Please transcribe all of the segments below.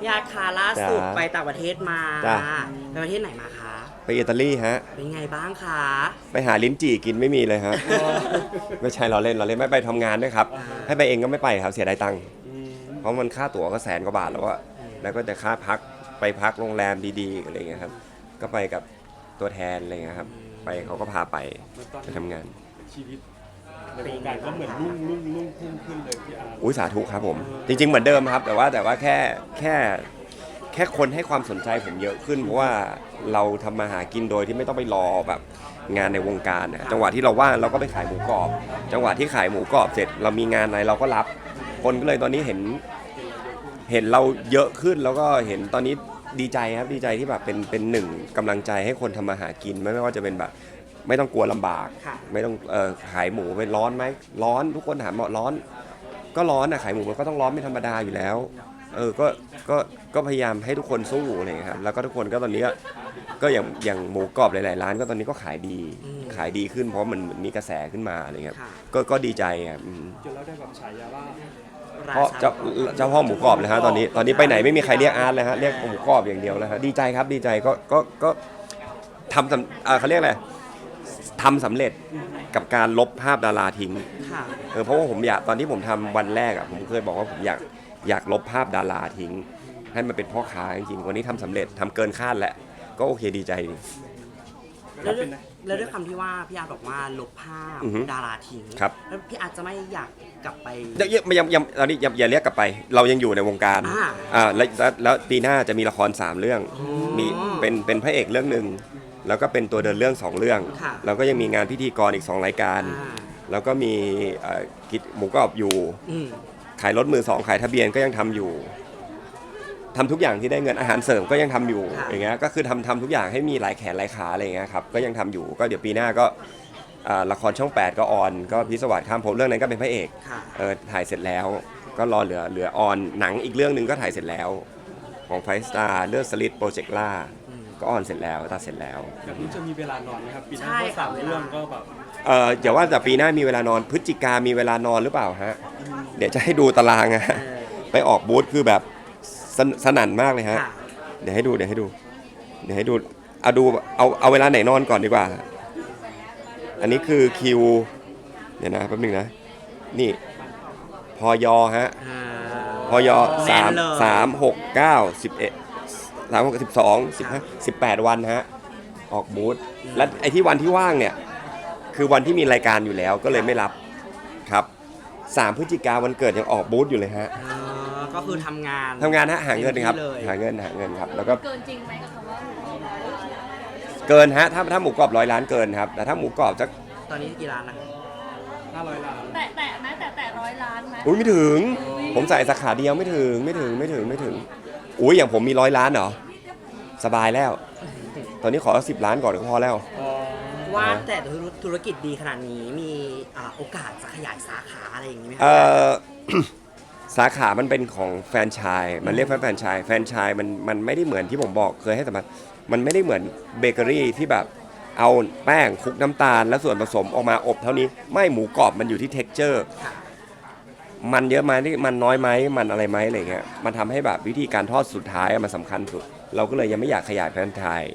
พี่อาร์ตคะล่าสุดจ้าไปต่างประเทศมาจ้าไปประเทศไหนมาคะ ไปอิตาลีฮะ เป็นไงบ้างคะไปหาลิ้นจี่กินไม่มีเลยฮะ ไม่ใช่เราเล่นเราเล่นไม่ไปทำงานด้วยครับ ให้ไปเองก็ไม่ไปครับเสียดายตังค์เพราะมันค่าตั๋วก็แสนกว่าบาทแล้วอะแล้วก็จะค่าพักไปพักโรงแรมดีๆอะไรเงี้ยครับ ก็ไปกับตัวแทนอะไรเงี้ยครับ ไปเขาก็พาไปไปทำงานชีวิต ในวงการก็เหมือนรุ่งรุ่งรุ่งพุ่งขึ้นเลยพี่อาร์อุ้ยสาธุครับผม จริง ๆ เหมือนเดิมครับ แต่ว่าแต่ว่าแค่แค่แค่คนให้ความสนใจผมเยอะขึ้นเพราะว่าเราทำมาหากินโดยที่ไม่ต้องไปรอแบบงานในวงการนะจังหวะที่เราว่างเราก็ไปขายหมูกรอบ จังหวะที่ขายหมูกรอบเสร็จเรามีงานอะไรเราก็รับ คนก็เลยตอนนี้เห็น เห็นเราเยอะขึ้นแล้วก็เห็นตอนนี้ดีใจครับดีใจที่แบบเป็นเป็นหนึ่งกำลังใจให้คนทำมาหากินไม่ไม่ว่าจะเป็นแบบ ไม่ต้องกลัวลำบาก ค่ะ ไม่ต้องเออขายหมูเป็นร้อนไหมร้อนทุกคนถามว่าร้อน ก็ร้อนอะขายหมูมันก็ต้องร้อนเป็นธรรมดาอยู่แล้ว เออก็ก็ก็พยายามให้ทุกคนสู้อะไรอย่างเงี้ยครับแล้วก็ทุกคนก็ตอนนี้ก็ก็อย่างอย่างหมูกรอบหลายๆร้าน ก็ตอนนี้ก็ขายดีอืมขายดีขึ้นเพราะมันเหมือนมีกระแสขึ้นมาอะไรเงี้ยค่ะ ก็ก็ดีใจครับอืมจนเราได้แบบฉายาว่าเพราะเจ้าเจ้าพ่อหมูกรอบเลยฮะตอนนี้ตอนนี้ไปไหนไม่มีใครเรียกอาร์ตเลยฮะเรียกหมูกรอบอย่างเดียวเลยฮะดีใจครับดีใจก็ก็ก็ทำสำอ่าเขาเรียกอะไร ทำสำเร็จกับการลบภาพดาราทิ้ง ค่ะ เออเพราะว่าผมอยากตอนที่ผมทำวันแรกอะผมเคยบอกว่าผมอยากอยากลบภาพดาราทิ้ง ให้มันเป็นพ่อค้าจริงๆวันนี้ทำสำเร็จทำเกินคาดแหละ ก็โอเคดีใจดี แล้วด้วยแล้วด้วยคำที่ว่าพี่อาร์ตบอกว่าลบภาพอือฮึดาราทิ้งครับ แล้วพี่อาร์ตจะไม่อยากกลับไปยังยังยังยังตอนนี้อย่าอย่าเรียกกลับไป เรายังอยู่ในวงการอ่าอ่าแล้วแล้วแล้วปีหน้าจะมีละคร3เรื่องอ๋อมีเป็นเป็นพระเอกเรื่องหนึ่ง แล้วก็เป็นตัวเดินเรื่อง2เรื่อง ค่ะแล้วก็ยังมีงานพิธีกรอีก2รายการ อ่า แล้วก็มีเอ่อกิจหมูกรอบอยู่ อืม ขายรถมือสองขายทะเบียนก็ยังทำอยู่ทำทุกอย่างที่ได้เงินอาหารเสริมก็ยังทำอยู่ค่ะ อย่างเงี้ยก็คือทำทำทุกอย่างให้มีหลายแขนหลายขาอะไรอย่างเงี้ยครับก็ยังทำอยู่ก็เดี๋ยวปีหน้าก็อ่าละครช่อง 8 ก็ออน ก็พิศวาสข้ามภพเรื่องนั้นก็เป็นพระเอกค่ะ เออถ่ายเสร็จแล้ว ก็รอเหลือเหลือออนหนังอีกเรื่องหนึ่งก็ถ่ายเสร็จแล้ว ของไฟสตาร์เรื่องสลิดโปรเจกต์ล่าอืม ก็ออนเสร็จแล้วตัดเสร็จแล้วแบบนี้จะมีเวลานอนไหมครับปีหน้าใช่เพราะสามค่ะเรื่องก็แบบเอออย่าว่าแต่ปีหน้ามีเวลานอนพฤศจิกามีเวลานอนหรือเปล่าฮะเดี๋ยวจะให้ดูตารางอะเออไปออกบูธคือแบบสนสนั่นมากเลยฮะ ค่ะเดี๋ยวให้ดูเดี๋ยวให้ดู เดี๋ยวให้ดูเอาดูเอาเอาเวลาไหนนอนก่อนดีกว่า อันนี้คือคิวเดี๋ยวนะแป๊บนึงนะ นี่พอยอฮะอ่า พอยอแน่สามนเลย สามหกเก้าสิบเอ็ด สามหกสิบสองสิบห้าสิบแปดวันฮะออกบูธและไอ้ที่วันที่ว่างเนี่ย คือวันที่มีรายการอยู่แล้วก็เลยไม่รับครับสามพฤศจิกาวันเกิดยังออกบูธอยู่เลยฮะเออก็คือทำงานทำงานฮะหาเงินครับ ต็มที่เลยหาเงินหาเงินครับ แล้วก็เกินจริงไหมกับคำว่าหมูกรอบร้อยล้านเกินฮะถ้าถ้าหมูกรอบร้อยล้านเกินครับ แต่ถ้าหมูกรอบจะตอนนี้กี่ล้านนะ500ล้านแต่แต่ไหมแต่แต่ร้อยล้านไหมอุ้ยไม่ถึง ผมใส่สาขาเดียวไม่ถึงไม่ถึงไม่ถึงไม่ถึง อุ้ยอย่างผมมีร้อยล้านเหรอ สบายแล้ว ตอนนี้ขอสิบล้านก่อนก็พอแล้ว ว่าแต่ธุรกิจดีขนาดนี้มีอ่าโอกาสจะขยายสาขาอะไรอย่างนี้ไหมคเอ่รับอสาขา มันเป็นของแฟรนไชาย มันเรียกว่าแฟรนไชาย แฟรนไชายมันมันไม่ได้เหมือนที่ผมบอกเคยให้สัมภาษณ์มันไม่ได้เหมือนเบเกอรี่ที่แบบเอาแป้งคลุกน้ำตาล แล้วส่วนผสมออกมาอบเท่านี้ ไม่หมูกรอบมันอยู่ที่เท็กเจอร์ค่ะ มันเยอะไหมที่มันน้อยไหมมันอะไรไหมอะไรเงี้ยมันทำให้แบบวิธีการทอดสุดท้ายอะมันสำคัญสุด เราก็เลยยังไม่อยากขยายแฟรนไชส์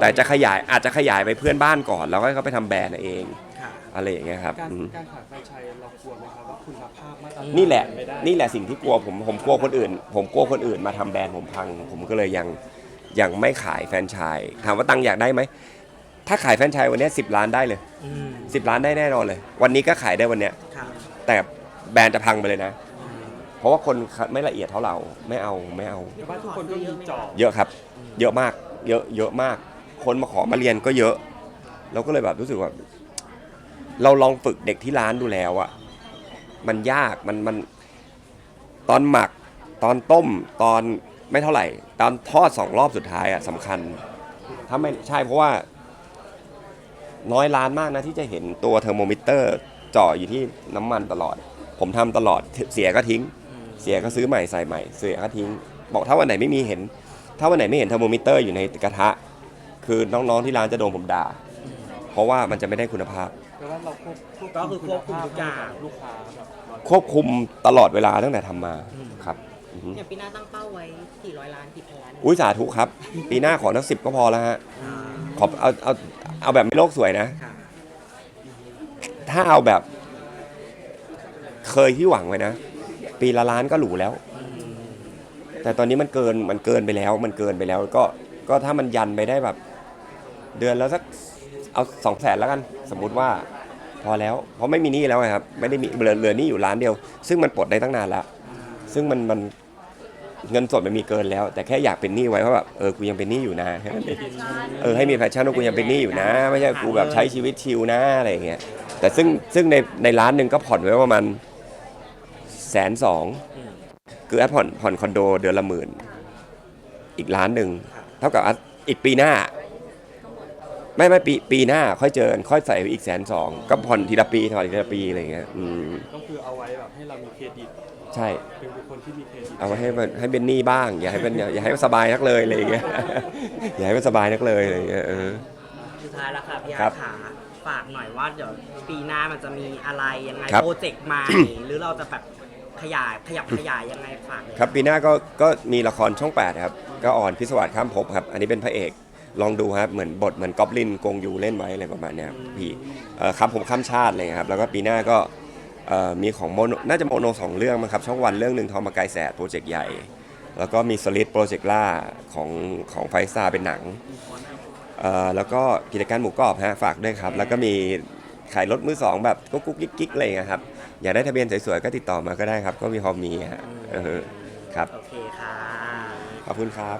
แต่จะขยายอาจจะขยายไปเพื่อนบ้านก่อน แล้วก็ให้เขาไปทำแบรนด์เองค่ะอะไรอย่างเงี้ยครับการอืมการขายแฟรนไชส์เรากลัวไหมครับว่าคุณภาพมาตรฐานนี่แหละไม่ได้นี่แหละสิ่งที่กลัวผมผมกลัวคนอื่น ผมกลัวคนอื่นมาทำแบรนด์ผมพัง ผมก็เลยยังยังไม่ขายแฟรนไชส์ถามว่าตังค์อยากได้ไหมถ้าขายแฟรนไชส์วันเนี้สิบล้านได้เลยอืมสิบล้านได้แน่นอนเลย วันนี้ก็ขายได้วันเนี้ยค่ะแต่ แบรนด์จะพังไปเลยนะ เพราะว่าคนไม่ละเอียดเท่าเราไม่เอาไม่เอา แต่ว่าทุกคนก็มีจอบเยอะครับ เยอะมาก เยอะ เยอะมาก คนมาขอมาเรียนก็เยอะ เราก็เลยแบบรู้สึกว่า เราลองฝึกเด็กที่ร้านดูแล้วอะมันยาก มัน มัน ตอนหมัก ตอนต้ม ตอนไม่เท่าไหร่ ตอนทอดสองรอบสุดท้ายอะสำคัญ ถ้าไม่ใช่เพราะว่า น้อยร้านมากนะที่จะเห็นตัวเทอร์โมมิเตอร์จ่ออยู่ที่น้ำมันตลอด ผมทำตลอดเสียก็ทิ้ง เสียก็ซื้อใหม่ใส่ใหม่ เสียก็ทิ้ง บอกถ้าวันไหนไม่มีเห็น ถ้าวันไหนไม่เห็นเทอร์โมมิเตอร์อยู่ในกระทะ คือน้องๆที่ร้านจะโดนผมด่า เพราะว่ามันจะไม่ได้คุณภาพแต่ว่าเราควบควบก็คือควบคุมทุกอย่างลูกค้าแบบควบคุมตลอดเวลาตั้งแต่ทำมาอืมครับอือฮึอย่างปีหน้าตั้งเป้าไว้กี่ร้อยล้านกี่พันล้านอุ้ยสาธุครับ ปีหน้าขอทั้งสิบก็พอแล้วฮะอ่าขอเอาเอาเอาแบบไม่โลกสวยนะค่ะถ้าเอาแบบ เคยที่หวังไว้นะ ปีละล้านก็หรูแล้ว แต่ตอนนี้มันเกินมันเกินไปแล้ว มันเกินไปแล้วก็ก็ถ้ามันยันไปได้แบบ เดือนแล้วสักเอาสองแสนแล้วกัน สมมุติว่าพอแล้ว เพราะไม่มีหนี้แล้วไงครับ ไม่ได้มีเหลือเหลือหนี้อยู่ล้านเดียว ซึ่งมันปลดได้ตั้งนานแล้วซึ่งมันมันเงินสดมันมีเกินแล้ว แต่แค่อยากเป็นหนี้ไว้ว่าแบบเออกูยังเป็นหนี้อยู่นะแค่นั้นเองเออให้มีแพชชั่นว่ากูยังเป็นหนี้อยู่นะ ไม่ใช่กูแบบใช้ชีวิตชิลนะอะไรอย่างเงี้ยแต่ซึ่งซึ่งในในร้านหนึ่งก็ผ่อนไว้ประมาณ แสนสองคือแอดผ่อนผ่อนคอนโดเดือนละหมื่น อีกล้านหนึ่ง เท่ากับอะอีกปีหน้า ไม่ไม่ปีปีหน้าค่อยเจอกันค่อยใส่อีกแสนสองก็ผ่อนทีละปีถอนทีละปีอะไรอย่างเงี้ยอืมก็คือเอาไว้แบบให้เรามีเครดิต ใช่ เป็นบุคคลที่มีเครดิตเอาไว้ให้มันให้เป็นหนี้บ้าง อย่าให้เป็นอย่าอย่าให้มันสบายนักเลยอะไรอย่างเงี้ยอย่าให้มันสบายนักเลยอะไรอย่างเงี้ยเออ สุดท้ายแล้วค่ะพี่อาครัร์บตขาฝากหน่อยว่าเดี๋ยวปีหน้ามันจะมีอะไรยังไงครับ โปรเจกต์ใหม่ หรือเราจะแบบ ขยายขยับขยายยังไงฝากเลยครับปีหน้าก็ก็มีละครช่อง8ครับก็อ่อนพิศวาสข้ามภพครับ อันนี้เป็นพระเอกลองดูครับเหมือนบทเหมือนกอบลินกงยูเล่นไว้อะไรประมาณเนี้ยครับพี่เอ่อครับผมข้ามชาติเลยครับ แล้วก็ปีหน้าก็เอ่อมีของโมโนน่าจะโมโนสองเรื่องมั้งครับ ช่องวันเรื่องหนึ่งทอมมากายแสดโปรเจกต์ใหญ่ แล้วก็มีสลิดโปรเจกต์ล่าของของไฟซ่าเป็นหนังเอ่อแล้วก็กิจการหมูกรอบฮะฝากด้วยครับ แล้วก็มี ขายรถมือสองแบบกุ๊กกุ๊กกิ๊กกิ๊กอะไรอย่างเงี้ยครับอยากได้ทะเบียนสวยๆก็ติดต่อมาก็ได้ครับ ก็มีพอมีฮะเออครับโอเคค่ะ ขอบคุณครับ